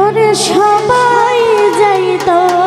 ওরে সবাই যাইতো।